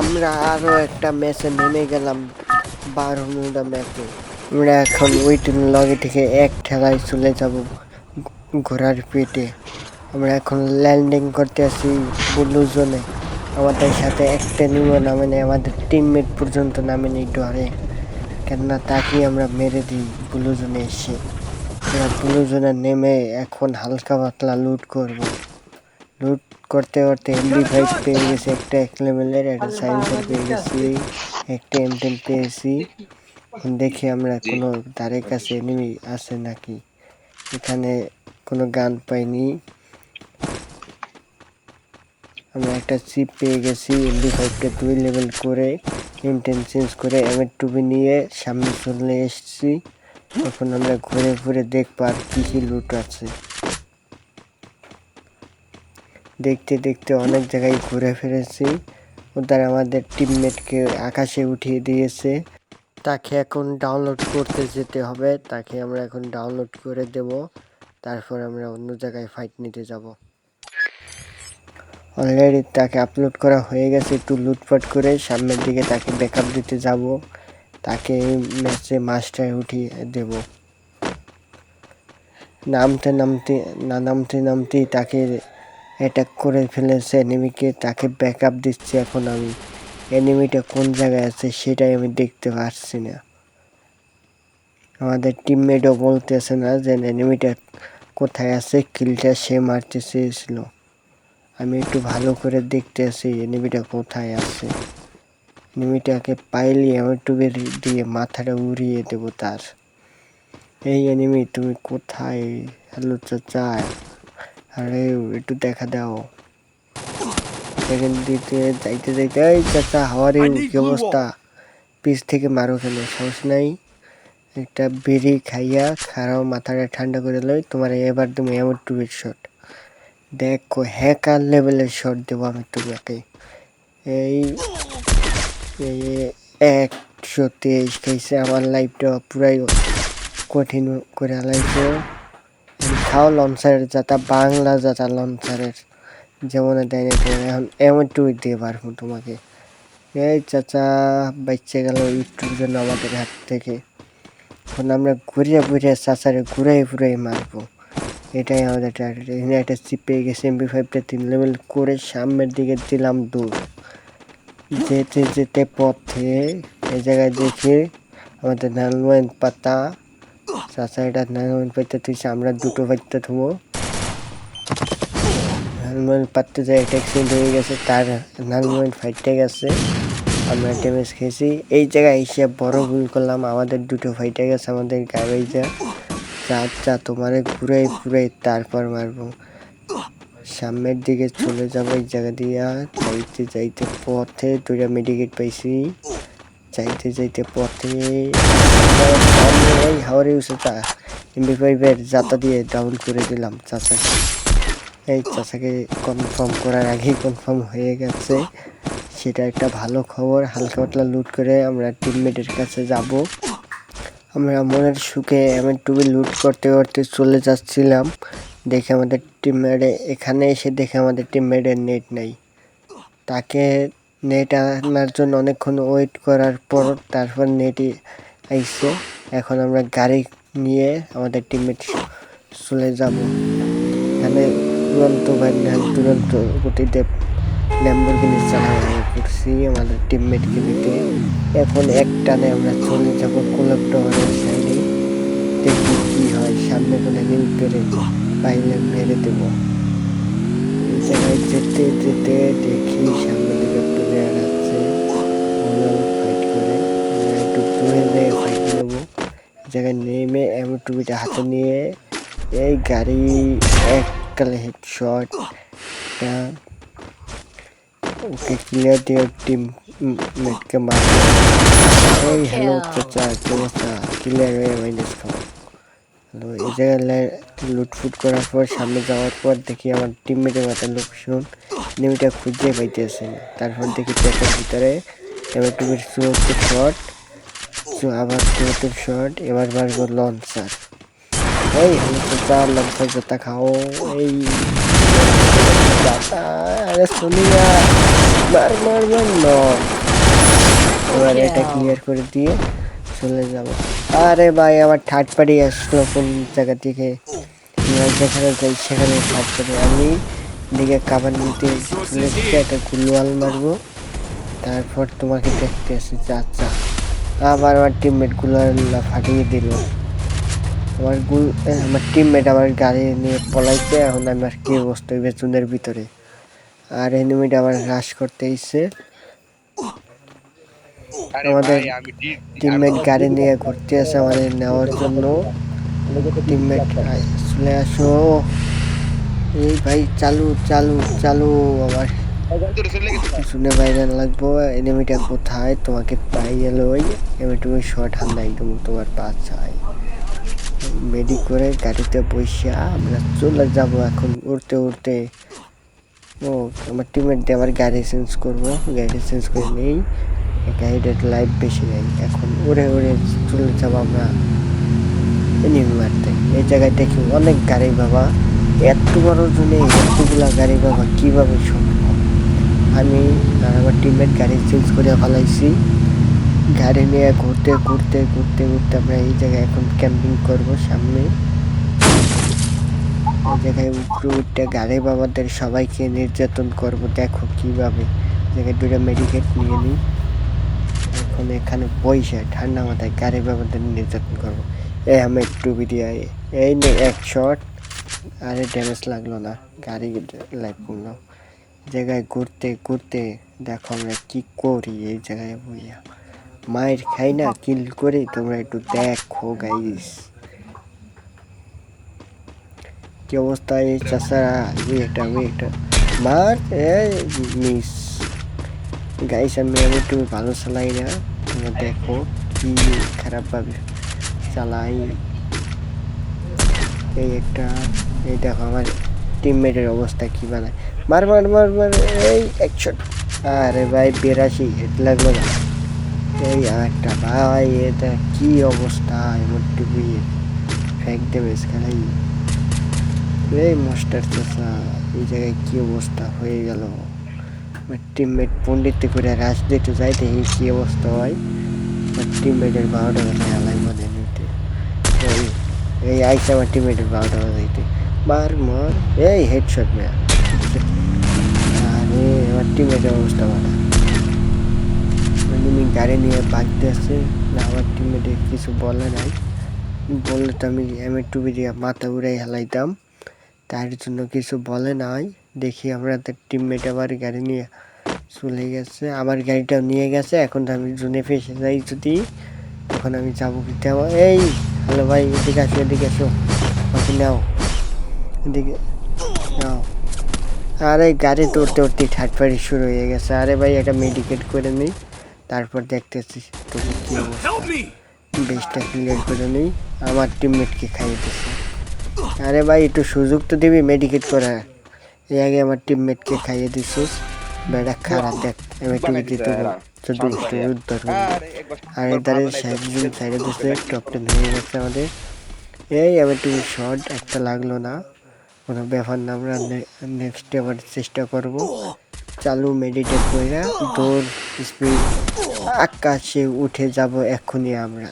আমরা আরও একটা ম্যাচে নেমে গেলাম বারমুডা ম্যাচে আমরা এখন। ওই টিম লগে থেকে এক ঠেলায় চলে যাব ঘোড়ার পেটে। আমরা এখন ল্যান্ডিং করতে আসি ব্লু জোনে আমাদের সাথে একটা নিমো নামে নেই, আমাদের টিমমেট পর্যন্ত নামে নেই ডরে। কেননা তাকে আমরা মেরে দিই ব্লু জোনে এসে। আমরা ব্লু জোনে নেমে এখন হালকা পাতলা লুট করব। লুট করতে করতে এমবি ফাইভ পেয়ে গেছি, একটা এক লেভেলের একটা সায়েন্সের পেয়ে গেছি, একটা এম টেন পেয়েছি দেখি আমরা কোনো ধারে কাছে এনিমি আছে নাকি। এখানে কোনো গান পাইনি। আমরা একটা চিপ পেয়ে গেছি এমবি ফাইভটা দুই লেভেল করে এম টেন চেঞ্জ করে এম এর টুবি নিয়ে সামনে চলে এসেছি। এখন আমরা ঘুরে ঘুরে দেখব আর কী কী লুট আছে। দেখতে দেখতে অনেক জায়গায় ঘুরে ফিরেছি। ওদের আমাদের টিমমেটকে আকাশে উঠিয়ে দিয়েছে। তাকে এখন ডাউনলোড করতে যেতে হবে। তাকে আমরা এখন ডাউনলোড করে দেব। তারপর আমরা অন্য জায়গায় ফাইট নিতে যাব। অলরেডি তাকে আপলোড করা হয়ে গেছে একটু লুটপাট করে। সামনের দিকে তাকে ব্যাকআপ দিতে যাব। তাকে ম্যাচে মাস্টার উঠিয়ে দেব। নামতে নামতে, না, নামতে, নামতেই তাকে অ্যাটাক করে ফেলেছে এনিমিকে তাকে ব্যাকআপ দিচ্ছি এখন আমি। এনিমিটা কোন জায়গায় আছে সেটাই আমি দেখতে পাচ্ছি না। আমাদের টিমমেটও বলতেছে না যে এনিমিটা কোথায় আছে কিলটা সে মারতে চেয়েছিল। আমি একটু ভালো করে দেখতে আছি এনিমিটা কোথায় আছে। এনিমিটাকে পাইলে আমি একটু দিয়ে মাথাটা উড়িয়ে দেবো তার। এই এনিমি তুমি কোথায়? হ্যালো চাচা। আরে, একটু দেখা দাও। সেকেন্ড দিতে যাইতে যাইতে, এই চাচা হাওয়ারে কি অবস্থা? পিস থেকে মারো খেলে সাহস নাই? একটা বেরি খাইয়া খারাও মাথাটা ঠান্ডা করে লই, তোমার এবার তুমি এমন টুবের শট দেখো হ্যাকার লেভেলের শট দেবো আমি তোমাকে। এই একশো তেইশ খাইছে, আমার লাইফটা পুরাই কঠিন করে আলাইছে। খাও লঞ্চারের, যাতা বাংলা যাতা লঞ্চারের। যেমন দেয় না তেমন এখন এমন টুইট দিয়ে পারব তোমাকে। এই চাচা বাচ্চা গেল ইউটিউব জন্য আমাদের হাত থেকে। এখন আমরা ঘুরিয়ে ঘুরিয়ে চাচারে ঘুরাই ঘুরাই মারবো। এটাই আমাদের টার্গেট এখানে একটা চিপ গেছে এমবি ফাইভটা তিন লেভেল করে সামনের দিকে দিলাম দৌড়। যেতে যেতে পথে, এই জায়গায় দেখে আমাদের নালওয়ান পাতা চাচা এটা নালওয়ান পাতা তুইছে আমরা দুটো পাত্তা থবো নালওয়ান পাত্তা যায় একটা অ্যাক্সিডেন্ট হয়ে গেছে, তার নালওয়ান ফাইটে গেছে। আমরা ড্যামেজ খেয়েছি। এই জায়গায় এসে বড় ভুল করলাম, আমাদের দুটো ফাইটে গেছে, আমাদের গাড়ি যা আচ্ছা তোমারে ঘুরাই ঘুরাই তারপর মারবো। সামনের দিকে চলে যাব এই জায়গা দিয়ে, যাইতে যাইতে পথে দুইটা মেডিকেট পাইছি। যাইতে যাইতে পথে এই হাওয়ারে উঠেটা এমবি যাতা দিয়ে ডাউন করে দিলাম চাচাকে। এই চাচাকে কনফার্ম করার আগেই কনফার্ম হয়ে গেছে। সেটা একটা ভালো খবর। হালকা পাতলা লুট করে আমরা টিমমেটের কাছে যাব। আমরা মনের সুখে এমন টুবি লুট করতে করতে চলে যাচ্ছিলাম। দেখে আমাদের টিমমেটে এখানে এসে দেখে আমাদের টিমমেটের নেট নেই। তাকে নেট আনার জন্য অনেকক্ষণ ওয়েট করার পর তারপর নেটই আইসে। এখন আমরা গাড়ি নিয়ে আমাদের টিমমেট চলে যাব। এখানে তুরন্ত বাহিনী তুরন্ত গতিতে ল্যাম্বরগিনি চালানো করছি আমাদের টিমমেটকে নিতে। এখন এক টানে আমরা চলে যাব কোলাপ টাওয়ারের সাইডে। দেখি কি হয়, সামনে কোনো নীল পেরে পাইলে মেরে দেব। যেতে যেতে দেখি সামনে জায়গায় নেমে এমন টুপিটা হাতে নিয়ে এই গাড়ি এককালে হেড শট ওকে ক্লিয়ার দিয়ে টিম মেটকে মার এই হ্যালো চাচা কি অবস্থা? ক্লিয়ার হয়ে মাইনাস খাও হ্যালো এই জায়গায় লুটফুট করার পর, সামনে যাওয়ার পর দেখি আমার টিমমেটের মাথায় লোকজন নেমিটা খুঁজে পাইতেছে তারপর দেখি ট্যাকের ভিতরে এবার টুমির চুয়াত্তর শট আবার চুয়াত্তর শট এবার মারবো লঞ্চার এই চাচা লঞ্চার যাতা খাও এই। আরে শুনিয়া মার মার মার নয় এবার এটা ক্লিয়ার করে দিয়ে চলে যাব। আরে ভাই আমার থার্ড পার্টি আসলো কোন জায়গা থেকে? যেখানে যাই সেখানে থার্ড পার্টি আমি দিকে কাবার নিতে চলে একটা গুলওয়াল মারবো। তারপর তোমাকে দেখতে এসেছি আচ্ছা আবার আমার টিমমেট গুলওয়াল ফাটিয়ে দিল। আমার গুল আমার টিমমেট আমার গাড়ি নিয়ে পলাইছে এখন আমার কি অবস্থা হইবে চুনের ভিতরে। আর এনিমিট আমার হ্রাস করতে এসছে আমাদের আমি টিমমেট গাড়ি নিয়ে ঘুরতে আসে আমাদের নেওয়ার জন্য। টিমমেট চলে আসো। এই ভাই চালু চালু চালু আমার শুনে বাইরে লাগবো এনিমিটা কোথায়? তোমাকে পাই গেল ওই এবার তুমি শর্ট হান্না একদম তোমার পা চাই মেডি করে গাড়িতে বসে আমরা চলে যাব এখন, উড়তে উড়তে। ও, আমার টিমের দিয়ে আবার গাড়ি চেঞ্জ করব। গাড়ি চেঞ্জ করে নেই গাড়িটার লাইফ বেশি নেই। এখন উড়ে উড়ে চলে যাব আমরা এনিমি মারতে। এই জায়গায় দেখি অনেক গাড়ি বাবা, এত বড় জনে এতগুলা গাড়ি বাবা, কীভাবে সম্ভব? আমি আর আমার টিমের গাড়ি চেঞ্জ করে ফেলাইছি। গাড়ি নিয়ে ঘুরতে ঘুরতে ঘুরতে ঘুরতে আমরা এই জায়গায় এখন ক্যাম্পিং করব সামনে। এই জায়গায় উপরে উঠতে গাড়ি বাবাদের সবাইকে নির্যাতন করব। দেখো কীভাবে জায়গায় দুটো মেডিকেট নিয়ে নিই। এখন এখানে পয়সা ঠান্ডা মাথায় গাড়ি বাবাদের নির্যাতন করব। এ আমি একটু ভিডিও এই নে এক শট আরে ড্যামেজ লাগল না, গাড়ি লাইফ করল। জায়গায় ঘুরতে ঘুরতে দেখো আমরা কি করি এই জায়গায় বইয়া। মায়ের খাই না, কিল করে, তোমরা একটু দেখো গাইস কি অবস্থা এই চাষারা ওই একটা, ওই মার মিস গাইস আমি আমি একটু ভালো চালাই না। তোমরা দেখো কি খারাপভাবে চালাই। এই একটা, এই দেখো আমার টিমমেটের অবস্থা কি বানায়? মার মার মার মার, এই একশো আরে ভাই, বিরাশি হেড লাগল না। এই একটা ভাই, এটা কি অবস্থা? এমন টিভি ফ্যাক ড্যামেজ খেলাই এই মাস্টার চাষা এই জায়গায় কি অবস্থা হয়ে গেল? আমার টিমমেট পণ্ডিত করে রাজ দিতে যাই দেখি কি অবস্থা হয় আমার টিমমেটের বারোটা বাজায় আলাই মানে নিতে। এই এই আইসা আমার টিমমেটের বারোটা বাজাইতে মার মার, এই হেডশট মেয়া আরে, আমার টিমমেটের অবস্থা ভালো। এনিমি গাড়ি নিয়ে বাগতে আসছে না আমার টিমমেটে কিছু বলে নাই। বললে তো আমি এম টুবি দিয়ে মাথা উড়াই হেলাইতাম। তার জন্য কিছু বলে নাই। দেখি আমাদের টিমমেট আবার গাড়ি নিয়ে চলে গেছে আমার গাড়িটাও নিয়ে গেছে। এখন তো আমি জুনে ফেসে যাই যদি, তখন আমি যাব কিন্তু এই, হ্যালো ভাই, এদিকে আসো এদিকে আসো। নাও। এদিকে। আরে গাড়ি উঠতে ঠাট পাড়ি শুরু হয়ে গেছে। আরে ভাই একটা মেডিকেট করে নিই তারপর দেখতেছি তবু কি অবস্থা। বেশটা ক্লিয়ার করে নিই আমার টিমমেটকে খাইয়ে দিচ্ছে আরে ভাই একটু সুযোগ তো দিবি মেডিকেট করার। এই আগে আমার টিমমেটকে খাইয়ে দিছিস। বেড়া খারাপ দেখ আমি টিভি দিতে চোদ্দ উদ্ধার আরে আর এধারে সাইড সাইডে দিচ্ছে টপ টেন হয়ে গেছে আমাদের। এই আমি তুমি শর্ট একটা লাগল না। কোনো ব্যাপার না, আমরা নেক্সট এবার চেষ্টা করব। চালু মেডিটেট করে দৌড় স্পিড আকাশে উঠে যাব এক্ষুনি আমরা।